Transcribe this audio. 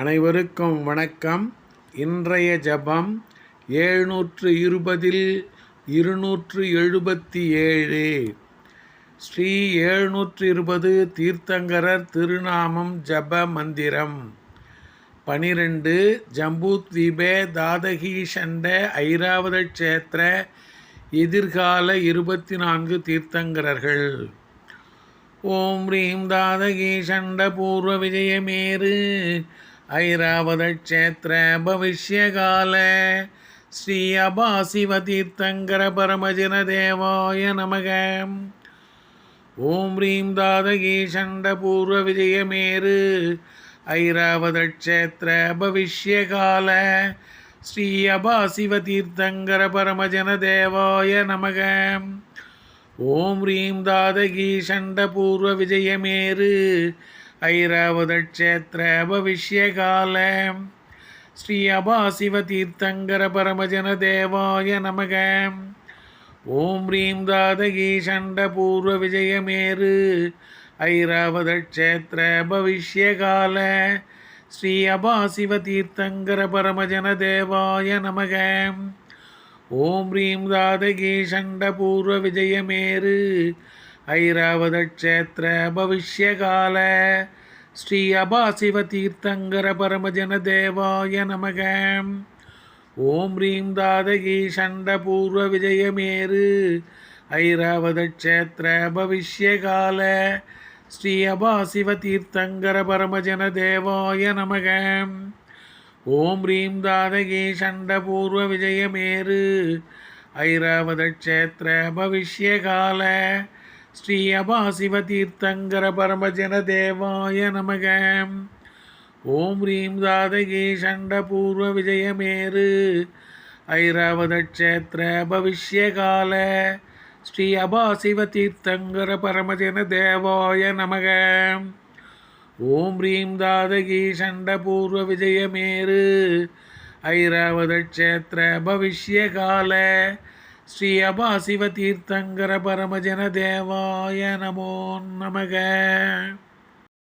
அனைவருக்கும் வணக்கம். இன்றைய ஜபம் எழுநூற்று இருபதில் இருநூற்று எழுபத்தி ஏழு ஸ்ரீ எழுநூற்று இருபது தீர்த்தங்கரர் திருநாமம் ஜப மந்திரம். பனிரெண்டு ஜம்பூத்வீபே தாதகி சண்ட ஐராவத க்ஷேத்திர எதிர்கால இருபத்தி நான்கு தீர்த்தங்கரர்கள். ஓம் ரீம் தாதகி சண்ட பூர்வ விஜயமேரு ஐராவத க்ஷேத்திர பவிஷ்யகால ஸ்ரீ அபாசிவ தீர்த்தங்கர பரமஜன தேவாய நமக. ஓம் ரீம் தாதகி சண்ட பூர்வ விஜயமேரு ஐராவத க்ஷேத்திர பவிஷ்யகால ஸ்ரீ அபாசிவ தீர்த்தங்கர பரமஜன தேவாய நமக. ஓம் ரீம் தாதகி சண்ட பூர்வ பவிஷ்யகால ஸ்ரீ அபாசிவ தீர்த்தங்கர பரமஜன தேவாய நமக. ஓம் ரீம் தாதகி சண்ட பூர்வ விஜயமேரு. ஐராவத பவிஷ்யகால ஸ்ரீ அபாசிவ தீர்த்தங்கர பரமஜன தேவாய நமக. ஓம் ரீம் தாதகி சண்ட பூர்வ விஜயமேரு. ஐராவத பவிஷ்யகால. ஸ்ரீ அபாசிவ தீர்த்தங்கர பரமஜன தேவாய நமக. ஓம் ரீம் தாதகி சண்ட பூர்வ விஜயமேரு ஐராவத பவிஷ்யகால. ஸ்ரீ அபாசிவ தீர்த்தங்கர பரமஜன தேவாய நமக. ஓம் ரீம் தாதகி சண்ட பூர்வ விஜயமேரு ஐராவத க்ஷேத்திர பவிஷ்யகால. ஸ்ரீ அபாசிவ தீர்த்தங்கர பரமஜன தேவாய நமக. ஓம் ரீம் தாதகே சண்ட பூர்வ விஜயமேரு ஐராவத க்ஷேத்திர பவிஷ்யகால. ஸ்ரீ அபாசிவ தீர்த்தங்கர பரமஜன தேவாய நமக. ஓம் ரீம் தாதகி சண்ட பூர்வ விஜயமேரு ஐராவத க்ஷேத்திர பவிஷ்யகால. ஸ்ரீ அபா சிவ தீர்த்தங்கர பரமஜன தேவாய நமோ நமக.